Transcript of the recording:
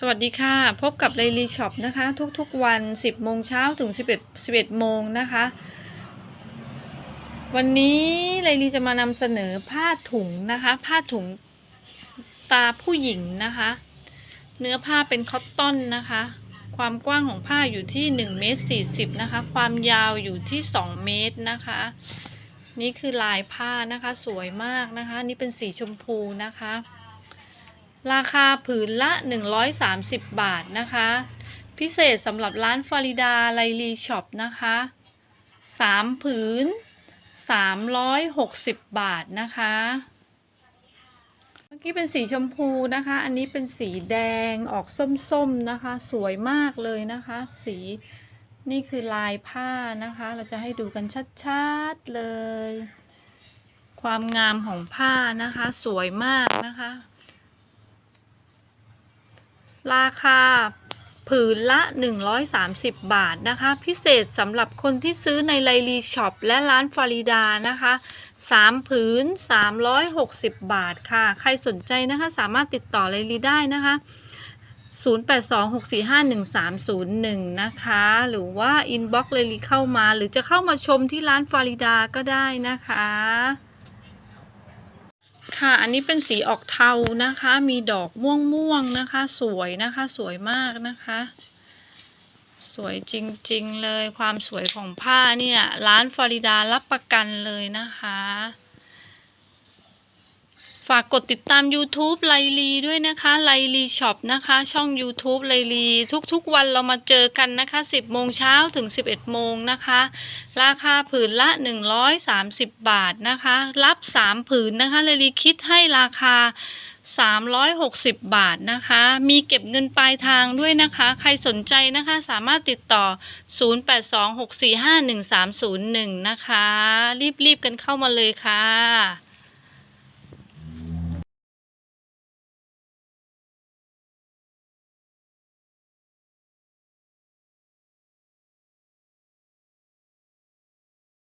สวัสดีค่ะ พบกับไลลีช็อปนะคะ ทุกๆวัน 10โมงเช้าถึง 11 11โมงนะคะ วันนี้ไลลีจะมานำเสนอผ้าถุงนะคะ ผ้าถุงตาผู้หญิงนะคะ เนื้อผ้าเป็นคอตตอนนะคะ ความกว้างของผ้าอยู่ที่1เมตร40นะคะ ความยาวอยู่ที่ 2 เมตรนะคะ นี่คือลายผ้านะคะสวยมากนะคะ นี่เป็นสีชมพูนะคะ ราคาผืนละ 130 บาทนะคะ พิเศษสำหรับร้านฟาริดาไลลีช็อปนะคะ 3 ผืน 360 บาทนะคะ เมื่อกี้เป็นสีชมพูนะคะ อันนี้เป็นสีแดงออกส้มๆนะคะ สวยมากเลยนะคะ สีนี่คือลายผ้านะคะ เราจะให้ดูกันชัดๆเลย ความงามของผ้านะคะ สวยมากนะคะ ราคาผืนละ 130 บาทนะคะ พิเศษสำหรับคนที่ซื้อในไลลีช็อปและร้านฟาริดานะคะ3ผืน 360 บาทค่ะ ใครสนใจนะคะสามารถติดต่อไลลีได้นะคะ 0826451301 นะคะ หรือว่าอินบ็อกซ์ไลลีเข้ามา หรือจะเข้ามาชมที่ร้านฟาริดาก็ได้นะคะ ค่ะ อันนี้เป็นสีออกเทานะคะ มีดอกม่วงม่วงๆนะคะ สวยนะคะ สวยมากนะคะ สวยจริงๆเลย ความสวยของผ้าเนี่ย ร้านฟลอริดารับประกันเลยนะคะ ฝากกดติดตาม YouTube ไลลีด้วยนะคะไลลีช็อปนะคะ ช่อง YouTube ไลลีทุกๆ วันเรามาเจอกันนะคะ 10 โมงเช้าถึง 11 โมงนะคะ ราคาผืนละ 130 บาทนะคะ รับ 3 ผืนนะคะไลลีคิดให้ราคา 360 บาทนะคะ มีเก็บเงินปลายทางด้วยนะคะ ใครสนใจนะคะสามารถติดต่อ 0826451301 นะคะ รีบๆกันเข้ามาเลยค่ะ